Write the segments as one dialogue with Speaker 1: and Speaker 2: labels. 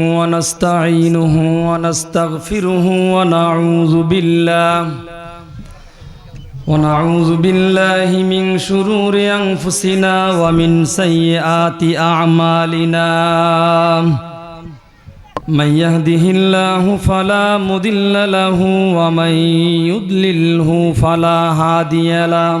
Speaker 1: ونستعينه ونستغفره ونعوذ بالله ونعوذ بالله من شرور أنفسنا ومن سيئات أعمالنا من يهده الله فلا مضل له ومن يضلله فلا هادي له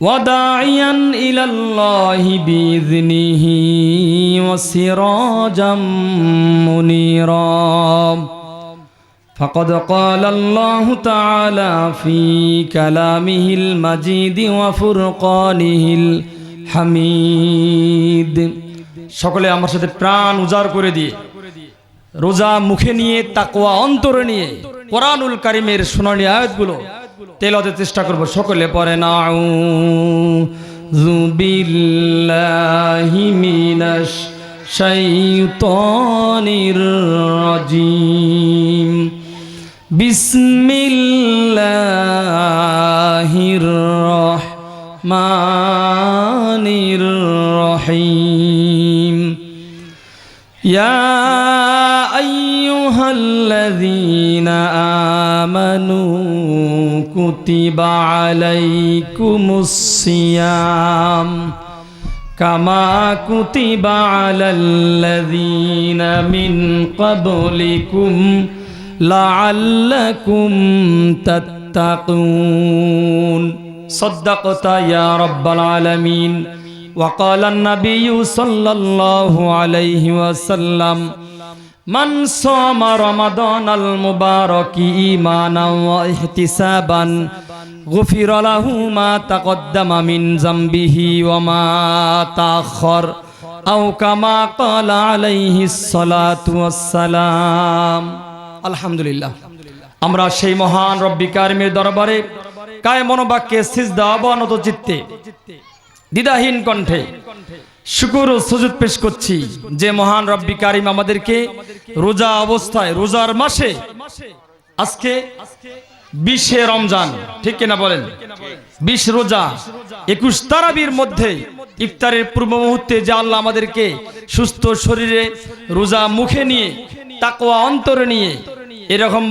Speaker 1: وداعيا إلى الله بإذنه وسراجا منيرا فقد قال الله تعالى في كلامه المجيد وفرقانه الحميد সকলে আমার সাথে প্রাণ উজাড় করে দিয়ে রোজা মুখে নিয়ে তাকওয়া অন্তরে নিয়ে কোরআনুল কারিমের শুনানি আয়াতগুলো তেলতে চেষ্টা করব। সকলে পরে নাউ জুবিল্লাহি মিনাশ শাইতানির রাজিম। বিসমিল্লাহির রহমানির রহিম। ইয়া আইয়ুহাল্লাযীনা আমানু كتب عليكم الصيام كما كتب على الذين من قبلكم لعلكم تتقون صدقت يا رب العالمين وقال النبي صلى الله عليه وسلم মান সামা রমাদান আল মুবারক ঈমানাও ওয়া মা তাকদ্দামা মিন জামবিহি ওয়া আও কামা ক্বালা আলাইহি সসালাতু আলহামদুলিল্লাহ। আমরা সেই মহান রব্বিকারিমের দরবারে কায় মনোবাক্যে সিজদা, অবনত চিত্তে দ্বিধাহীন কণ্ঠে শুকুর ও সুজুদ পেশ করছি। যে মহান রব্বি কারিম আমাদেরকে রোজা অবস্থায়, রোজার মাসে আজকে বিশে রমজান, ঠিক কিনা বলেন? বিশ রোজা, একুশ তারাবির মধ্যে ইফতারের পূর্ব মুহূর্তে যে আল্লাহ আমাদেরকে সুস্থ শরীরে রোজা মুখে নিয়ে তাকোয়া অন্তরে নিয়ে এরকম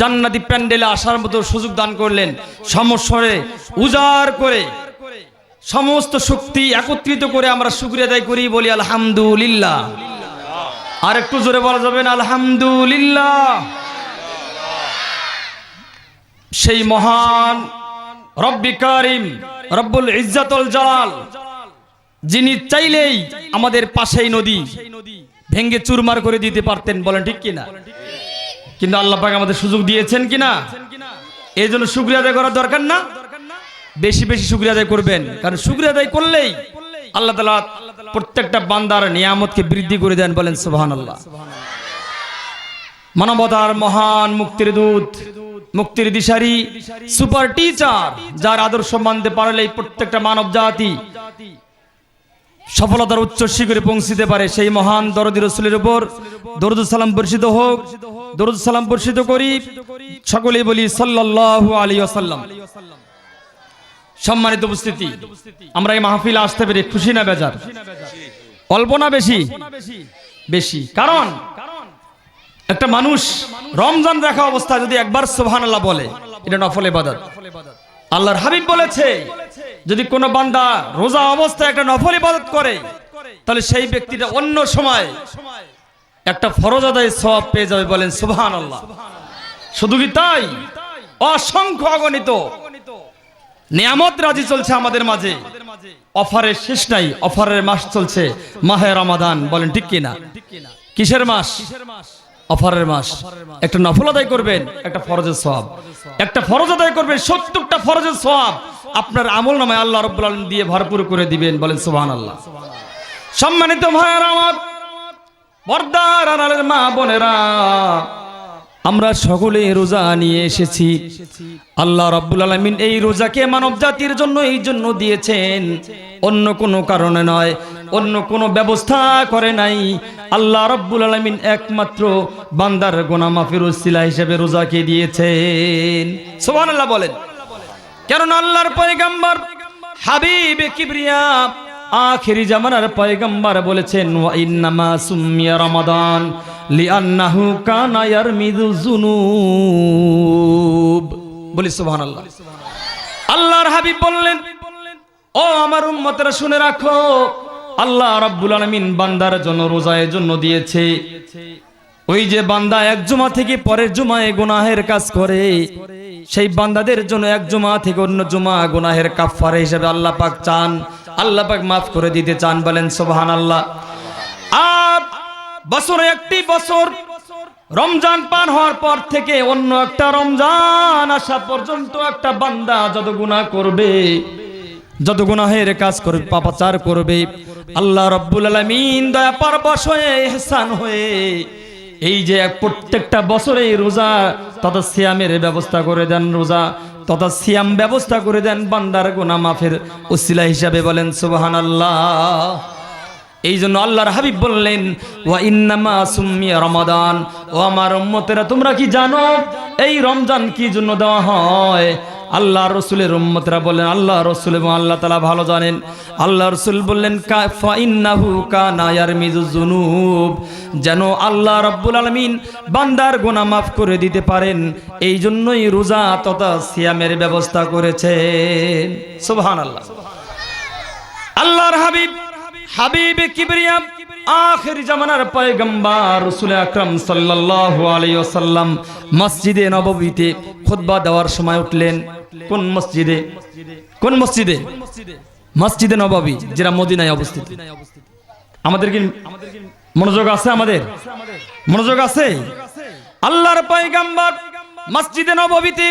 Speaker 1: জান্নাতি প্যান্ডেলে আসার মতো সুযোগ দান করলেন, সমস্বরে উজাড় করে সমস্ত শক্তি একত্রিত করে আমরা শুক্রিয়া আদায় করি, বলি আলহামদুলিল্লাহ। আর একটু জোরে বলা যাবেন আলহামদুলিল্লাহ। সেই মহান রব্বি কারিম, রব্বুল ইজ্জাতুল জালাল, যিনি চাইলেই আমাদের পাশেই নদী ভেঙ্গে চুরমার করে দিতে পারতেন, বলেন ঠিক কিনা? কিন্তু আল্লাহ পাক আমাদের সুযোগ দিয়েছেন কিনা? এই জন্য শুক্রিয়া আদায় করার দরকার না? বেশি বেশি শুক্রিয়া আদায় করবেন। কারণ শুক্রিয়া আদায় করলেই আল্লাহ তালা প্রত্যেকটা বান্দার নিয়ামতকে বৃদ্ধি করে দেন বলেন সুবহান আল্লাহ মানবতার মহান মুক্তির দূত, মুক্তির দিশারি, সুপার টিচার, যার আদর্শ মানতে পারলে প্রত্যেকটা মানব জাতি সফলতার উচ্চ শিখরে পৌঁছিতে পারে, সেই মহান দরদি রসুলের উপর। দরুদ সালাম বর্ষিত হোক, দরুদ সালাম বর্ষিত করি। সকলেই বলি সাল্লাল্লাহু আলাইহি ওয়াসাল্লাম। সম্মানিত উপস্থিতি। আমরা এই মাহফিলে আসতে পেরে খুশি না বেজার? অল্প না বেশি? বেশি। কারণ একটা মানুষ রমজান রাখা অবস্থায় যদি একবার সোহান আল্লাহ বলে, এটা নফল ইবাদত। আল্লাহর হাবিব বলেছে, যদি কোনো বান্দা রোজা অবস্থায় একটা নফল ইবাদত করে, তাহলে সেই ব্যক্তিটা অন্য সময় একটা ফরজ আদায় সওয়াব পেয়ে যাবে বলেন সুবহান আল্লাহ শুধু কি তাই? অসংখ্য অগণিত নিয়ামত রাজি চলছে আমাদের মাঝে। অফারের শেষ নাই, অফারের মাস চলছে। মাহে রমাদান, বলেন ঠিক কিনা? কিসের মাস? অফারের মাস। একটা নফল আদায় করবেন, একটা ফরজের সওয়াব। একটা ফরজ আদায় করবেন, সত্তরটা ফরজের সওয়াব। আপনার আমল নামায় আল্লাহ আলামিন দিয়ে ভরপুর করে দিবেন, বলেন সুবহানাল্লাহ। সম্মানিত ভাইয়ারা আমার আড়ালের মা বোনেরা আমরা সকলে রোজা নিয়ে এসেছি। আল্লাহ রাব্বুল আলামিন এই রোজাকে মানব জাতির জন্য এই জন্য দিয়েছেন। অন্য কোনো কারণে নয়, অন্য কোনো ব্যবস্থা করে নাই। আল্লাহ রাব্বুল আলামিন একমাত্র বান্দার গোনা মাফির উসিলা হিসেবে রোজাকে দিয়েছেন। সুবহানাল্লাহ বলেন। কারণ আল্লাহর পয়গাম্বর হাবিব কিবরিয়া আখেরি জামানার পয়গাম্বর বলেছেন ইন্নামা সুমিয়া রমাদান লিআন্নাহু বলি আল্লাহর হাবিব বললেন, ও আমার উম্মতেরা শুনে রাখো, আল্লাহ রাব্বুল আলামিন বান্দার জন্য রোজার জন্য দিয়েছে। ওই যে বান্দা এক জুমা থেকে পরের জুমায় গুনাহের কাজ করে, সেই বান্দাদের জন্য এক জুমা থেকে অন্য জুমা গুনাহের কাফারে হিসেবে আল্লাহ পাক চান। আল্লাহ পাক মাফ করে দিতে চান, বলেন সুবহান আল্লাহ আর বছরে একটি বছর রমজান পার হওয়ার পর থেকে অন্য একটা রমজান আসা পর্যন্ত একটা বান্দা যত গুনাহ করবে, যত গুনাহের কাজ করবে, পাপাচার করবে, আল্লাহ রব্বুল আলামিন দয়া পারবশ হয়ে, এহসান হয়ে, এই যে প্রত্যেকটা বছরে রোজা তথা সিয়ামের ব্যবস্থা করে দেন রোজা। তথা সিয়াম ব্যবস্থা করে দেন বান্দার গোনা মাফের উসিলা হিসাবে বলেন সুবাহান আল্লাহ এই জন্য আল্লাহর হাবিব বললেন, ওয়া ইন্নামা সুম্মিয়া রমাদান। ও আমার উম্মতেরা, তোমরা কি জানো, এই রমজান কি জন্য দেওয়া হয়? আল্লাহ রসুলের উম্মতরা বললেন আল্লাহ রসুল এবং আল্লাহ তালা ভালো জানেন। আল্লাহ রসুল বললেন ফাইন্নাহু কানা ইয়ারমিজু যুনুব। যেন আল্লাহ রাব্বুল আলামিন বান্দার গোনা মাফ করে দিতে পারেন। এই জন্যই রোজা তথা সিয়ামের ব্যবস্থা করেছেন সুবহানাল্লাহ। আল্লাহর হাবিব হাবিব কিবরিয়া আখির জামানার পয়গম্বর রাসূল আকরাম সাল্লাল্লাহু আলাইহি ওয়াসাল্লাম মসজিদে নববীতে খুতবা দেওয়ার সময় উঠলেন। কোন মসজিদে? কোন মসজিদে? মসজিদে? নববী যেটা মদিনায় অবস্থিত। আমাদের কি মনোযোগ আছে আমাদের? মনোযোগ আছে আল্লাহর পয়গম্বর মসজিদে নববীতে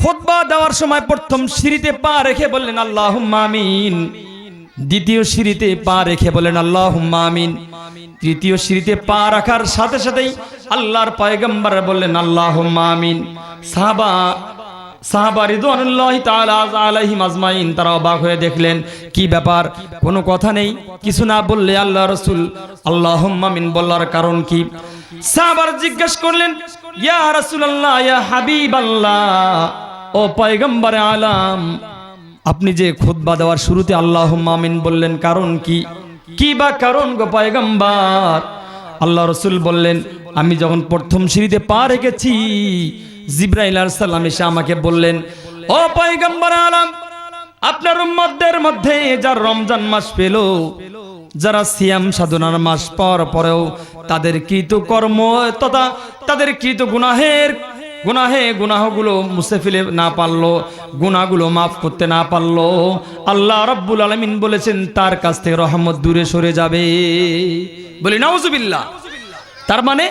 Speaker 1: খুতবা দেওয়ার সময় প্রথম সিঁড়িতে পা রেখে বললেন আল্লাহ আমিন। দ্বিতীয় সিঁড়িতে পা রেখে বলেন আল্লাহ আমিন। তৃতীয় সিঁড়িতে পা রাখার সাথে সাথেই আল্লাহর পয়গম্বর বললেন আল্লাহ আমিন। সাহাবা তারা অবাক হয়ে দেখলেন ব্যাপার? কোনো কথা নেই। কিছু না বললে আল্লাহ রসুল আল্লাহ কারণ কি? সাহাবার জিজ্ঞেস করলেন, ইয়া ইয়া ও পয়গম্বর আলাম, আপনি যে খুতবা দেওয়ার শুরুতে আল্লাহ মামিন বললেন, কারণ কি? কি বা কারণ গো পয়গম্বর? আল্লাহ রসুল বললেন, আমি যখন প্রথম সিঁড়িতে পা রেখেছি জিব্রাইল সাল্লাম এসে আমাকে বললেন, ও পয়গম্বর আলম, আপনার উম্মতদের মধ্যে যার রমজান মাস পেল, যারা সিয়াম সাধনার মাস পর পরেও তাদের কৃত কর্ম তথা তাদের কৃত গুনাহের, গুনাহে গুনাহগুলো মুছে ফেলে না পারল, গুনাহগুলো মাফ করতে না পারল, আল্লাহ রব্বুল আলমিন বলেছেন, তার কাছ থেকে রহমত দূরে সরে যাবে। বলি, নাউজুবিল্লাহ। তার মানে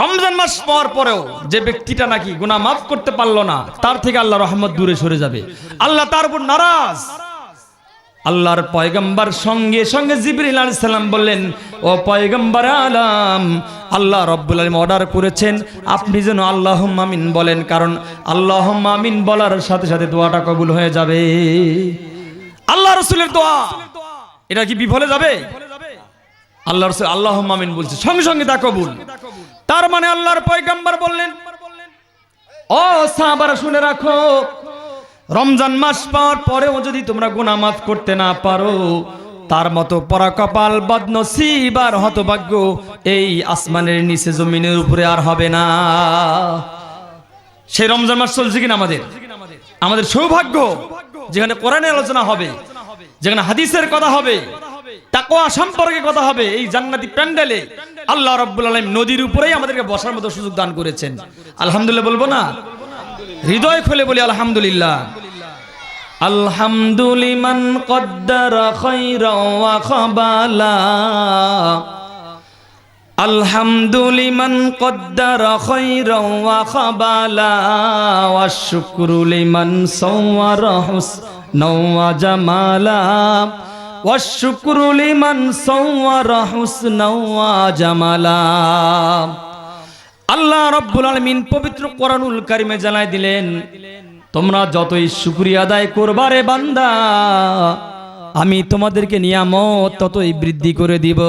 Speaker 1: রমজান মাস পাওয়ার পরেও যে ব্যক্তিটা নাকি গুনাহ মাফ করতে পারল না, তার থেকে আল্লাহ রহমত দূরে সরে যাবে। আল্লাহ তার উপর নারাজ। আল্লাহর পয়গম্বর সঙ্গে সঙ্গে জিবরিল আলাইহিস সালাম বললেন, ও পয়গম্বর আলাম, আল্লাহ রব্বুল আলামিন অর্ডার করেছেন, আপনি যেন আল্লাহ আমিন বলেন, কারণ আল্লাহ আমিন বলার সাথে সাথে দোয়াটা কবুল হয়ে যাবে। আল্লাহ রসুলের দোয়া, এটা কি বিফলে যাবে? আল্লাহ রসুল আল্লাহ আমিন বলছে, সঙ্গে সঙ্গে তা কবুল। তার মানে আল্লাহর পয়গাম্বার বললেন, ও সাহাবারা শুনে রাখো, রমজান মাস পাওয়ার পরেও যদি তোমরা গুনাহ মাফ করতে না পারো, তার মতো পরাকপাল, বদনসিব আর হতভাগ্য এই আসমানের নিচে জমিনের উপরে আর হবে না। সেই রমজান মাস চলছে কিনা আমাদের? আমাদের সৌভাগ্য, যেখানে কোরআনের আলোচনা হবে, যেখানে হাদিসের কথা হবে তাকওয়া সম্পর্কে কথা হবে, এই জান্নাতি প্যান্ডেলে। আল্লাহ রাব্বুল আলামিন নদীর উপরেই আমাদেরকে বসার মতো সুযোগ দান করেছেন। আলহামদুলিল্লাহ বলব না? হৃদয় খুলে বলি আলহামদুলিল্লাহ। আলহামদুলিমান কদ্দার ওয়া খাবালা। আলহামদুলিমান কদ্দার ওয়া খাবালা। ওয়া শুকরু লিমান সাওয়ারা জামালা। ওয়া শুকরু লিমান সাওয়ারা হুসনা ওয়া জামালা। আল্লাহ রব্বুল আলমিন পবিত্র কোরআনুল কারিমে জানাই দিলেন, তোমরা যতই শুক্রিয়া আদায় করবারে বান্দা, আমি তোমাদেরকে নিয়ামত ততই বৃদ্ধি করে দিব।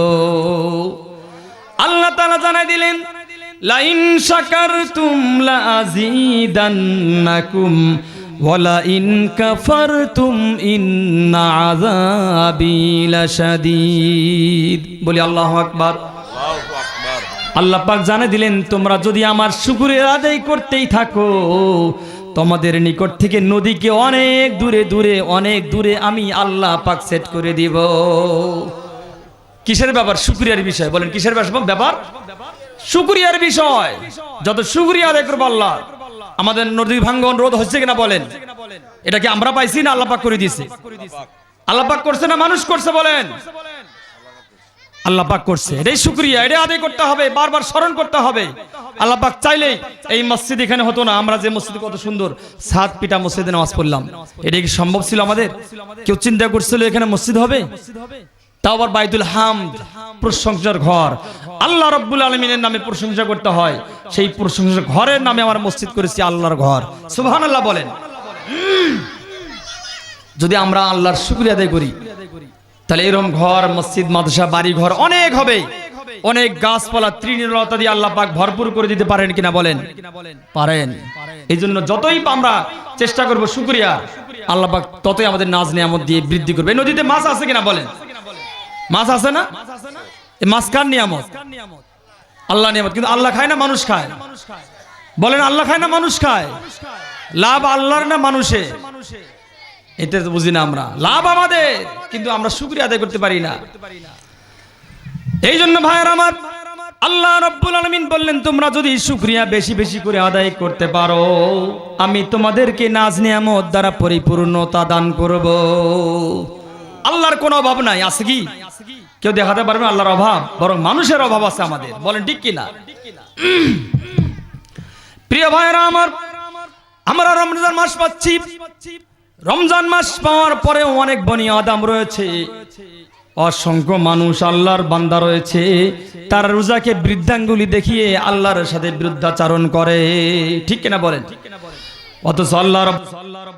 Speaker 1: আল্লাহ তাআলা জানাই দিলেন, লাইন শাকারতুম লাযিদান্নাকুম ওয়ালা ইন কাফারতুম ইন্না আযাবি লাশাদীদ। বলি আল্লাহু আকবার। আল্লাহ পাক জানে দিলেন তোমরা যদি আমার শুকুরের আদায় করতেই থাকো তোমাদের নিকট থেকে নদীকে অনেক দূরে দূরে অনেক দূরে আমি আল্লাহ পাক সেট করে দিব। কিসের ব্যাপার? শুক্রিয়ার বিষয়। বলেন কিসের ব্যাপার? ব্যাপার? শুক্রিয়ার বিষয়। যত শুক্রিয়া আদায় করব আল্লাহ। আমাদের নদী ভাঙ্গন রোধ হচ্ছে কিনা বলেন? এটা কি আমরা পাইছি না আল্লাহ পাক করে দিয়েছে? আল্লাহ পাক করছে না মানুষ করছে বলেন? আল্লাহ পাক করছে। এটাই শুক্রিয়া এটা আদায় করতে হবে, বারবার স্মরণ করতে হবে। আল্লাহ পাক চাইলেই এই মসজিদ এখানে হতো না, আমরা যে মসজিদ কত সুন্দর, সাত পিটা মসজিদে নামাজ পড়লাম। এটা কি সম্ভব ছিল আমাদের? কেউ চিন্তা করছিল এখানে মসজিদ হবে? তাও আবার বাইতুল হামদ, প্রশংসার ঘর। আল্লাহ রব্বুল আলমিনের নামে প্রশংসা করতে হয়। সেই প্রশংসার ঘরের নামে আমার মসজিদ করেছি আল্লাহর ঘর। সুবহান আল্লাহ বলেন। যদি আমরা আল্লাহর শুক্রিয়া আদায় করি, তাহলে এরকম ঘর, মসজিদ, মাদ্রাসা বাড়ি ঘর অনেক হবে। অনেক গাছপালা, তৃণলতা দিয়ে আল্লাহ পাক ভরপুর করে দিতে পারেন কিনা বলেন? পারেন। এই জন্য যতই আমরা চেষ্টা করব শুক্রিয়া, আল্লাহ পাক ততই আমাদের নাজ নিয়ামত দিয়ে বৃদ্ধি করবে। নদীতে মাছ আছে কিনা বলেন? মাছ আছে না? মাছ কার নিয়ামত? আল্লাহ নিয়ামত। কিন্তু আল্লাহ খায় না মানুষ খায়? বলেন, আল্লাহ খায় না মানুষ খায়? লাভ আল্লাহর না মানুষে এটা বুঝি না আমরা। লাভ আমাদের, কিন্তু আমরা শুক্রিয়া আদায় করতে পারি না। এই জন্য ভাইয়ের আমার, আল্লাহ রব্বুল আলমিন বললেন, তোমরা যদি শুক্রিয়া বেশি বেশি করে আদায় করতে পারো, আমি তোমাদেরকে নাজ নিয়ামত দ্বারা পরিপূর্ণতা দান করব। আল্লাহর কোনো অভাব নাই, আছে কি? কেউ দেখাতে পারবে আল্লাহর অভাব, বরং মানুষের অভাব আছে আমাদের। বলেন, ঠিক কিনা? প্রিয় ভাইয়েরা আমার, আমরা রমজান মাস পাচ্ছি। রমজান মাস পাওয়ার পরেও অনেক বনি আদাম রয়েছে। অসংখ্য মানুষ আল্লাহর বান্দা রয়েছে। তার রোজাকে বৃদ্ধাঙ্গুলি দেখিয়ে আল্লাহর সাথে বৃদ্ধাচারণ করে। ঠিক কিনা বলেন? অথচ আল্লাহ